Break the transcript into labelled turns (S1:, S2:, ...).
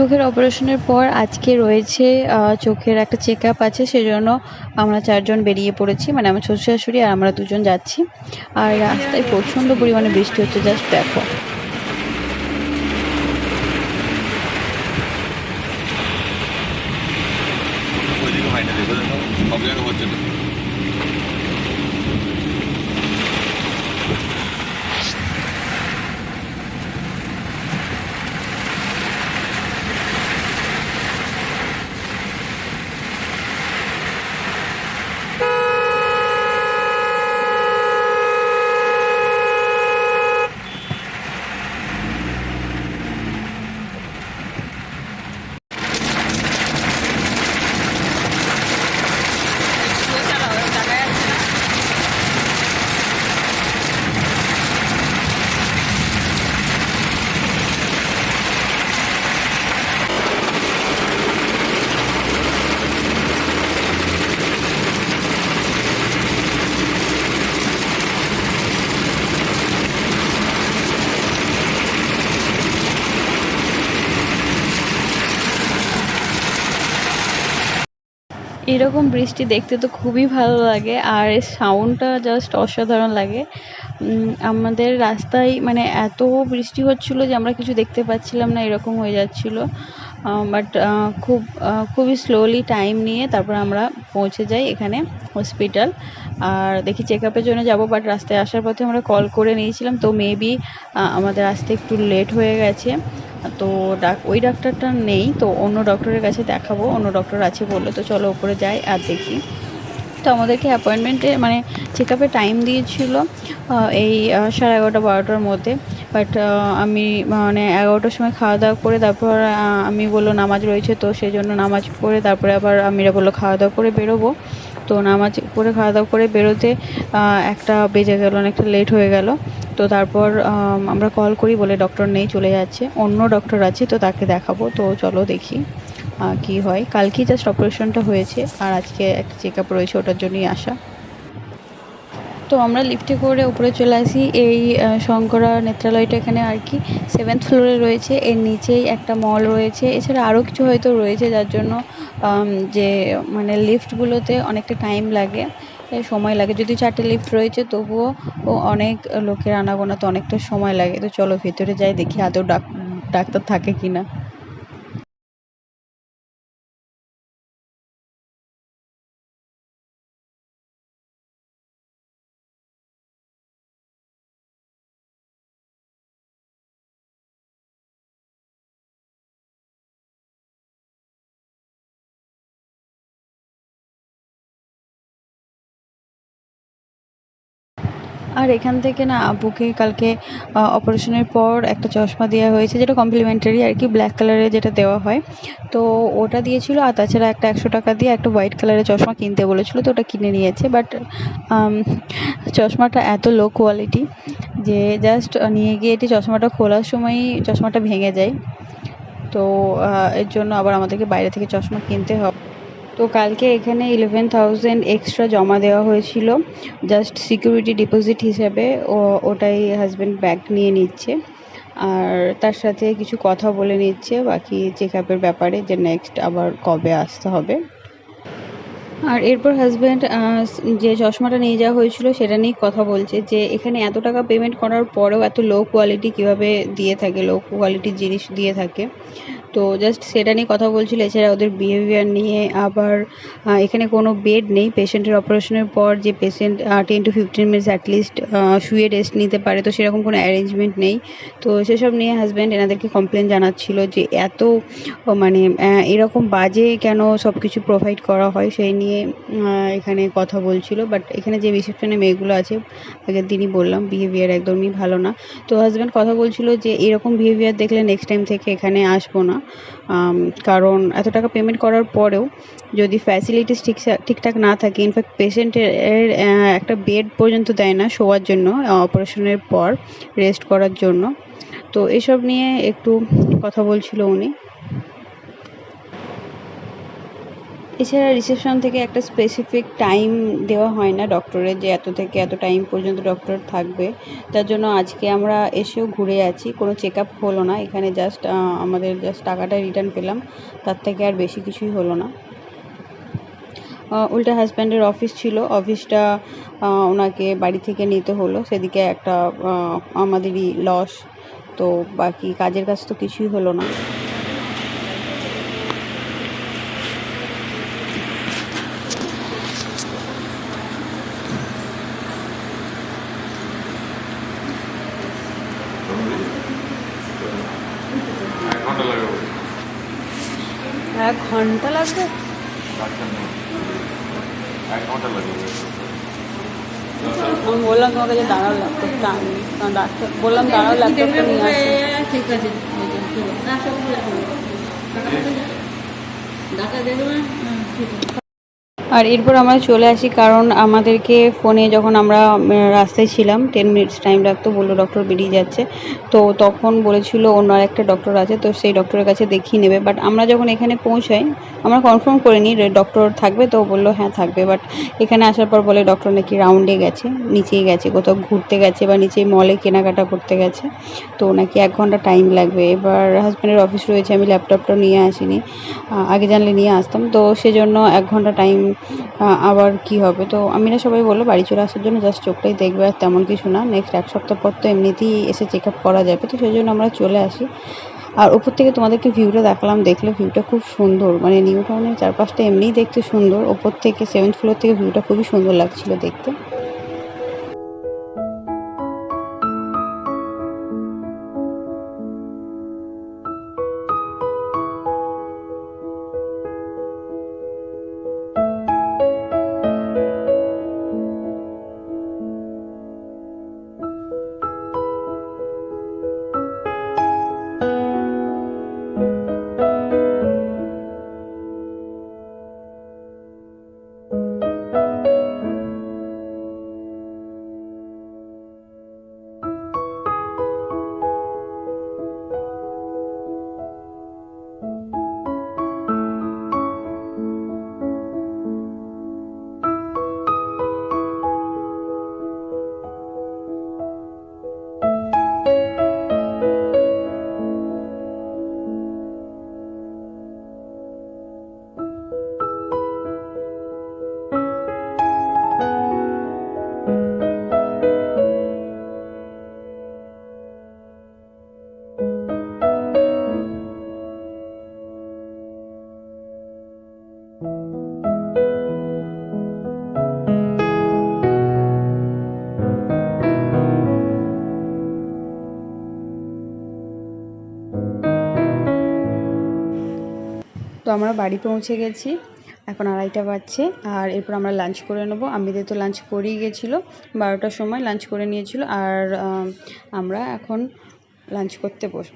S1: চোখের অপারেশনের পর আজকে রয়েছে চোখের একটা চেক আপ আছে, সেজন্য আমরা চারজন বেরিয়ে পড়েছি। মানে আমার শ্বশুর শাশুড়ি আর আমরা দুজন যাচ্ছি। আর রাস্তায় প্রচণ্ড পরিমাণে বৃষ্টি হচ্ছে, জাস্ট দেখো।
S2: সব জায়গায় হচ্ছে
S1: এরকম বৃষ্টি দেখতে তো খুবই ভালো লাগে, আর সাউন্ডটা জাস্ট অসাধারণ লাগে। আমাদের রাস্তায় মানে এত বৃষ্টি হচ্ছিল যে আমরা কিছু দেখতে পাচ্ছিলাম না, এরকম হয়ে যাচ্ছিল। বাট খুব খুবই স্লোলি টাইম নিয়ে তারপর আমরা পৌঁছে যাই এখানে হসপিটাল আর দেখি চেক আপের জন্য যাব বাট রাস্তায় আসার পথে আমরা কল করে নিয়েছিলাম, তো মেবি আমাদের আসতে একটু লেট হয়ে গেছে। তো ডাক, ওই ডাক্তারটা নেই, তো অন্য ডক্টরের কাছে দেখাবো, অন্য ডক্টর আছে বলল, তো চলো ওপরে যাই আর দেখি। তো আমাদেরকে অ্যাপয়েন্টমেন্টে মানে চেক আপে টাইম দিয়েছিল এই সাড়ে এগারোটা, বারোটার মধ্যে। বাট আমি মানে এগারোটার সময় খাওয়া দাওয়া করে তারপর আমি বলল নামাজ রয়েছে তো সেই জন্য নামাজ পড়ে তারপরে আবার আমিরা বলল খাওয়া দাওয়া করে বেরোবো। তো নামাজ পড়ে খাওয়া দাওয়া করে বেরোতে একটা বেজে গেল অনেকটা লেট হয়ে গেল। তো তারপর আমরা কল করি বলে ডক্টর নেই, চলে যাচ্ছে। অন্য ডক্টর আছে তো তাকে দেখাবো। তো চলো দেখি। কি হয়? কালকেই জাস্ট অপারেশনটা হয়েছে আর আজকে একটা চেক আপ রয়েছে ওটার জন্যই আসা। তো আমরা লিফটে করে উপরে চলে আসি। এই শঙ্করা নেত্রালয়টা এখানে আর কি সেভেন্থ ফ্লোরে রয়েছে। এর নিচেই একটা মল রয়েছে। এছাড়া আরও কিছু হয়তো রয়েছে যার জন্য যে মানে লিফটগুলোতে অনেকটা টাইম লাগে সময় লাগে। যদি চারটে লিফট রয়েছে, তবুও ও অনেক লোকের আনাগোনাতে অনেকটা সময় লাগে। তো চলো ভেতরে যাই, দেখি আদৌ ডাক, ডাক্তার থাকে কি না আর এখান থেকে না আব্বুকে কালকে অপারেশনের পর একটা চশমা দেওয়া হয়েছে, যেটা কমপ্লিমেন্টারি আর কি ব্ল্যাক কালারের যেটা দেওয়া হয়। তো ওটা দিয়েছিল, আর তাছাড়া একটা একশো টাকা দিয়ে একটা হোয়াইট কালারের চশমা কিনতে বলেছিল, তো ওটা কিনে নিয়েছে। বাট চশমাটা এত লো কোয়ালিটি যে জাস্ট নিয়ে গিয়ে এটি চশমাটা খোলার সময়ই চশমাটা ভেঙে যায়। তো এর জন্য আবার আমাদেরকে বাইরে থেকে চশমা কিনতে হবে। তো কালকে এখানে ইলেভেন থাউজেন্ড এক্সট্রা জমা দেওয়া হয়েছিল। জাস্ট সিকিউরিটি ডিপোজিট হিসাবে ও, ওটাই হাজব্যান্ড ব্যাগ নিয়ে নিচ্ছে। আর তার সাথে কিছু কথা বলে নিচ্ছে, বাকি চেক আপের ব্যাপারে যে নেক্সট আবার কবে আসতে হবে। আর এরপর হাজব্যান্ড যে চশমাটা নিয়ে যাওয়া হয়েছিল, সেটা নিয়ে কথা বলছে যে এখানে এত টাকা পেমেন্ট করার পরেও এত লো কোয়ালিটি কীভাবে দিয়ে থাকে লো কোয়ালিটির জিনিস দিয়ে থাকে। তো জাস্ট সেটা নিয়ে কথা বলছিল, এছাড়া ওদের বিহেভিয়ার নিয়ে আবার এখানে কোনো বেড নেই। পেশেন্টের অপারেশনের পর যে patient ten to fifteen minutes at least শুয়ে রেস্ট নিতে পারে। তো সেরকম কোনো অ্যারেঞ্জমেন্ট নেই। তো সেসব নিয়ে হাজব্যান্ড এনাদেরকে কমপ্লেন জানাচ্ছিল যে এত মানে এরকম বাজে কেন সব কিছু প্রোভাইড করা হয়? সেই নিয়ে এখানে কথা বলছিল। বাট এখানে যে রিসেপশনে মেয়েগুলো আছে, আগের দিনই বললাম বিহেভিয়ার একদমই ভালো না। তো হাজব্যান্ড কথা বলছিল যে, এরকম বিহেভিয়ার দেখলে নেক্সট টাইম থেকে এখানে আসব না। কারণ এত টাকা পেমেন্ট করার পরেও যদি ফ্যাসিলিটিস ঠিক ঠিকঠাক না থাকে ইনফ্যাক্ট পেশেন্টের একটা বেড পর্যন্ত দেয় না শোয়ার জন্য অপারেশনের পর রেস্ট করার জন্য। তো এসব নিয়ে একটু কথা বলছিল উনি। এছাড়া রিসেপশন থেকে একটা স্পেসিফিক টাইম দেওয়া হয় না ডক্টরের যে এত থেকে এত টাইম পর্যন্ত ডক্টর থাকবে। তার জন্য আজকে আমরা এসেও ঘুরে আছি, কোনো চেক আপ হলো না। এখানে জাস্ট আমাদের জাস্ট টাকাটা রিটার্ন পেলাম, তার থেকে আর বেশি কিছুই হলো না। উল্টা হাজব্যান্ডের অফিস ছিল অফিসটা ওনাকে বাড়ি থেকে নিতে হলো। সেদিকে একটা আমাদেরই লস তো বাকি কাজের কাজ তো কিছুই হলো না।
S2: এক ঘণ্টা লাগবে?
S1: আমি বললাম তোমাকে যে দাঁড়াও আনি কারণ ডাক্তার বললাম দাঁড়াও ল্যাপটপটা নিয়ে আসি।
S3: ঠিক আছে ঠিক আছে।
S1: আর এরপর আমরা চলে আসি, কারণ আমাদেরকে ফোনে যখন আমরা রাস্তায় ছিলাম টেন মিনিটস টাইম লাগতো বলল ডক্টর বেরিয়ে যাচ্ছে। তো তখন বলেছিল অন্য একটা ডক্টর আছে, তো সেই ডক্টরের কাছে দেখিয়ে নেবে। বাট আমরা যখন এখানে পৌঁছাই, আমরা কনফার্ম করিনি ডক্টর থাকবে, তো বলল হ্যাঁ থাকবে। বাট এখানে আসার পর বলে ডক্টর নাকি রাউন্ডে গেছে, নিচেই গেছে, কোথাও ঘুরতে গেছে বা নিচেই মলে কেনাকাটা করতে গেছে। তো নাকি এক ঘণ্টা টাইম লাগবে। এবার হাজব্যান্ডের অফিস রয়েছে, আমি ল্যাপটপটা নিয়ে আসিনি। আগে জানলে নিয়ে আসতাম। তো সেজন্য এক ঘণ্টা টাইম আবার কি হবে? তো আমি না সবাই বলল, বাড়ি চলে আসার জন্য জাস্ট চোখটাই দেখবে আর তেমন কিছু না। নেক্সট এক সপ্তাহ পর তো এমনিতেই এসে চেক আপ করা যাবে। তো সেই জন্য আমরা চলে আসি। আর ওপর থেকে তোমাদেরকে ভিউটা দেখালাম, দেখলে ভিউটা খুব সুন্দর। মানে নিউ টাউনের চারপাশটা এমনিই দেখতে সুন্দর। ওপর থেকে সেভেন্থ ফ্লোর থেকে ভিউটা খুবই সুন্দর লাগছিল দেখতে। আমরা বাড়ি পৌঁছে গেছি। এখন আড়াইটা বাজছে। আর এরপর আমরা লাঞ্চ করে নেব। আমিদের তো লাঞ্চ করেই গেছিল। বারোটার সময় লাঞ্চ করে নিয়েছিল। আর আমরা এখন লাঞ্চ করতে বসবো।